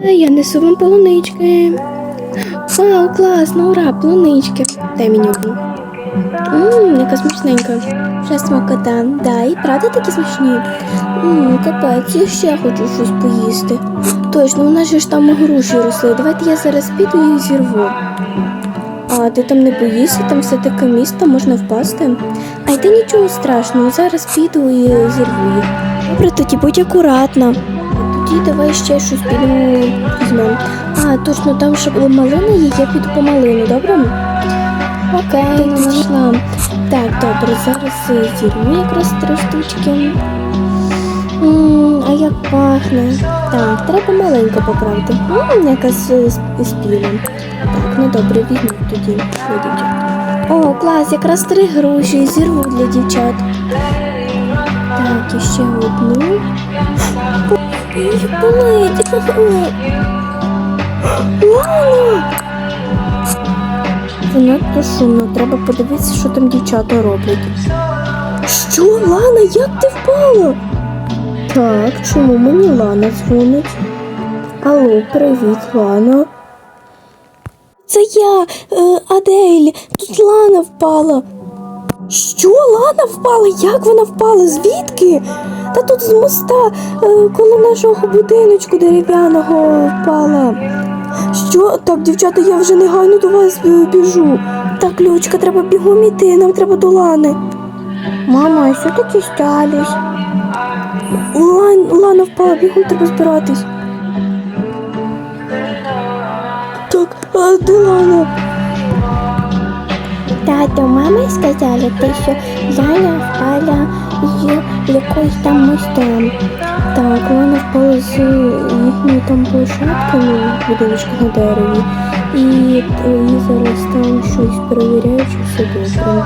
я несу вам полунички. Вау, класно, ура, полунички. Дай мені одну. Ммм, яка смачненька. Вже смакота. Да, і правда такі смачні? Ммм, капець, я ще хочу щось поїсти. Точно, у нас же ж там груші росли. Давайте я зараз піду і зірву. А ти там не боїшся, там все таке місто, можна впасти. А йди нічого страшного, зараз піду і зірву їх. Добре, тоді будь акуратна. Тоді давай ще щось підемо візьмемо. А, точно, там ще була малина є, я піду по малину, добре? Окей, знайшла. Так, добре, зараз е, зірву якраз три штучки. А як пахне? Так, треба маленько поправити. М, якась е, з- спіла. Так, ну добре, візьму тоді для дівчат. О, клас, якраз три груші зірву для дівчат. Так, і ще одну. Занадто шумно, треба подивитися, що там дівчата роблять. Що, Лана, як ти впала? Так, чому мені Лана дзвонить? Алло, привіт, Лана. Це я, е, Адель. Тут Лана впала. Що, Лана впала? Як вона впала? Звідки? Та тут з моста е, коло нашого будиночку дерев'яного впала. Що? Так, дівчата, я вже негайно до вас е, біжу. Так, Лючка, треба бігом іти, нам треба до Лани. Мама, а що таке сталося? Лан, Лана впала, бігом треба збиратись. Так, а де Лана? Тато, мама сказала, те, що Лана впала з якоюсь там мостом. Так, Лана впала з їхньої там площадки ну, будиночка на дереві. І е, її зараз там щось перевіряють, чи все добре.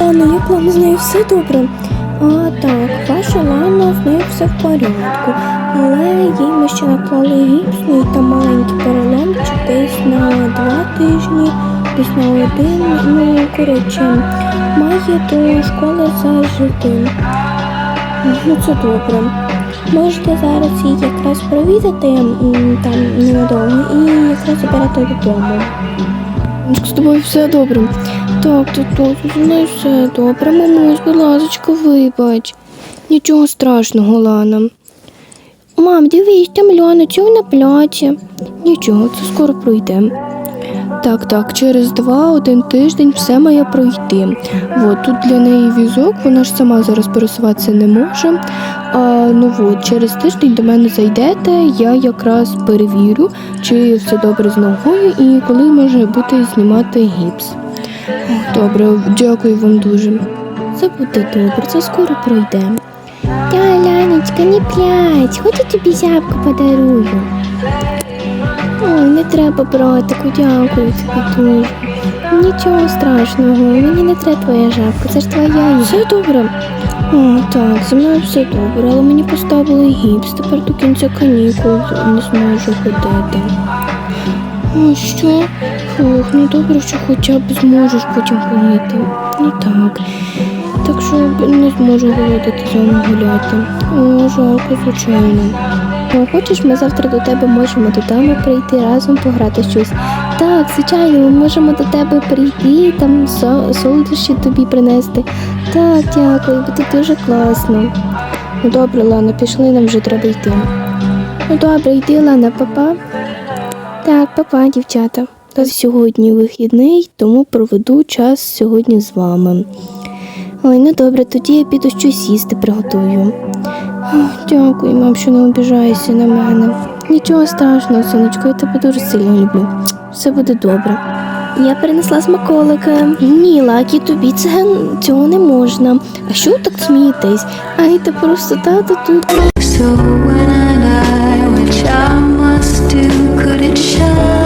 А ну як Лана з нею все добре? А так, ваша Лана з нею все в порядку. Але їй ми ще наклали гіпс, ну і там маленький переломчик десь на два тижні, на один. Ну, коротше, має до школи зажити. Ну, це добре. Можете зараз її якраз провідати там ненадовго і якраз забирати додому. З тобою все добре. Так, тут тут зі мною все добре. Мамусь, будь ласка, вибач. Нічого страшного, Лана. Мам, дивись, там Льона, чого на пляці? Нічого, це скоро пройде. Так, так, через два-один тиждень все має пройти. От тут для неї візок, вона ж сама зараз пересуватися не може. А, ну от, через тиждень до мене зайдете, я якраз перевірю, чи все добре з ногою і коли може бути знімати гіпс. Добре, дякую вам дуже. Це буде добре, це скоро пройде. Та, Ляночка, не плять, хоч я тобі зябку подарую. Не треба, братику, дякую тобі дуже. Нічого страшного, мені не треба твоя жабка, це ж твоя. Все добре. О, так, зі мною все добре, але мені поставили гіпс, тепер до кінця канікул не зможу ходити. О, що? Фух, ну добре, що хоча б зможеш потім ходити. Ну так. Так що не зможу ходити з вами гуляти. О, жалко, звичайно. Хочеш, ми завтра до тебе можемо додому прийти разом пограти щось. Так, звичайно, ми можемо до тебе прийти, там со- солодощі тобі принести. Так, дякую, буде дуже класно. Ну добре, Лана, пішли, нам вже треба йти. Ну добре, йди, Лана, папа. Так, папа, дівчата. Та сьогодні вихідний, тому проведу час сьогодні з вами. Ой, ну добре, тоді я піду щось їсти приготую. Ох, Дякую, мам, що не обіжаєшся на мене. Нічого страшного, сонечко, я тебе дуже сильно люблю. Все буде добре. Я принесла смаколики. Ні, Лакі, тобі це, цього не можна. А що ви так смієтесь? Ай, ти просто тато тут. So when I die, which I must do, could it shine?